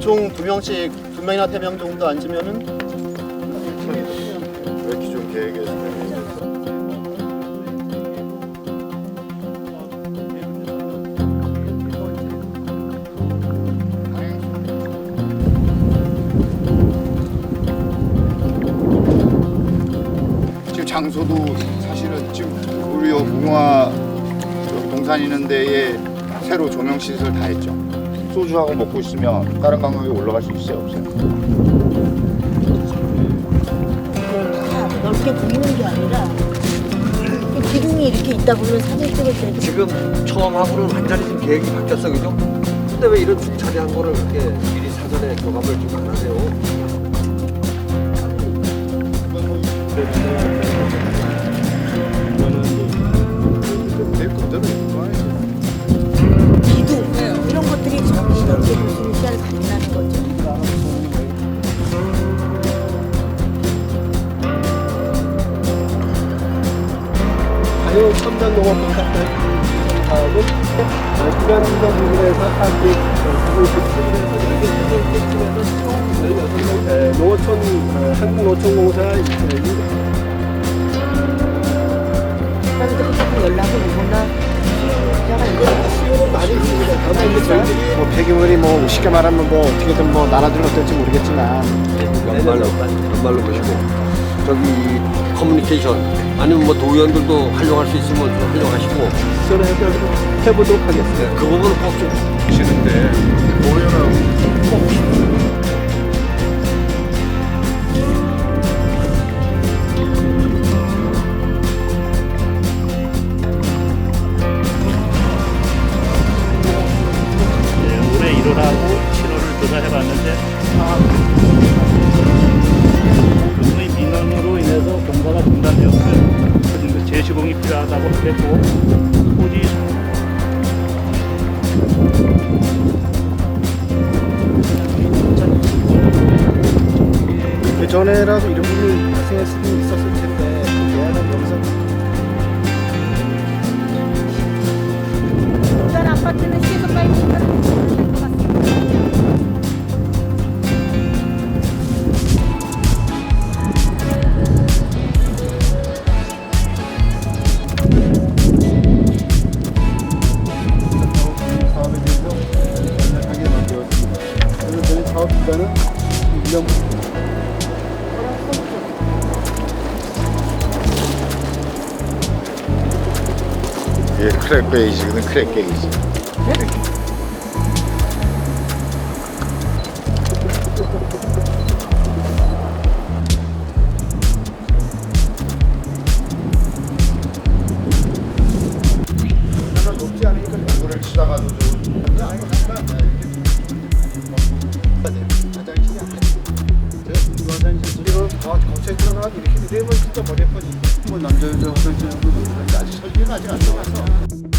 총 두 명씩 두 명이나 세 명 정도 앉으면은 왜 기존 계획에 지금 장소도 사실은 지금 우리 요 무궁화 여기 동산 있는 데에 새로 조명 시설 다 했죠. 소주하고 먹고 있으면 다른 감각에 올라갈 수 있어요, 없어요? 다 넓게 보이는 게 아니라 이 기둥이 이렇게 있다 보면 사진 찍을 때도 지금 처음 하고는 완전히 지금 계획이 바뀌었어 그죠? 근데 왜 이런 중차대한 거를 그렇게 미리 사전에 교감을 좀 안 하세요? 가요 첨단 농업 공사들 사업은 기간 지정 부분에서 한국 농어촌 한국노총공사 사람들이 조금 연락을 오거나 시야가 이제 많이 있습니다. 다만 이제 저희들이 뭐 폐기물이 뭐 쉽게 말하면 뭐 어떻게든 뭐 나눠주는 어떨지 모르겠지만. 연말로 연말로 보시고. 저기 커뮤니케이션. 아니면 뭐 도의원들도 활용할 수 있으면 좀 활용하시고. 저는 해보도록 하겠습니다. 네, 그 부분은 꼭좀 시는데. 오해는 하다고 했고 토지 그 전에라도 이런 부분이 발생했을 수 있었을 텐데 기간은 1년 예, 크랙 베이지거든, 크랙 베이지. 높지 않으니까 이거를 치다가도 좀 더 거쳐에 들어가서 이렇게 내면 진짜 머리 아파지. 뭐 남자 여자 화장실도 아직 설계가 아직 안 나와서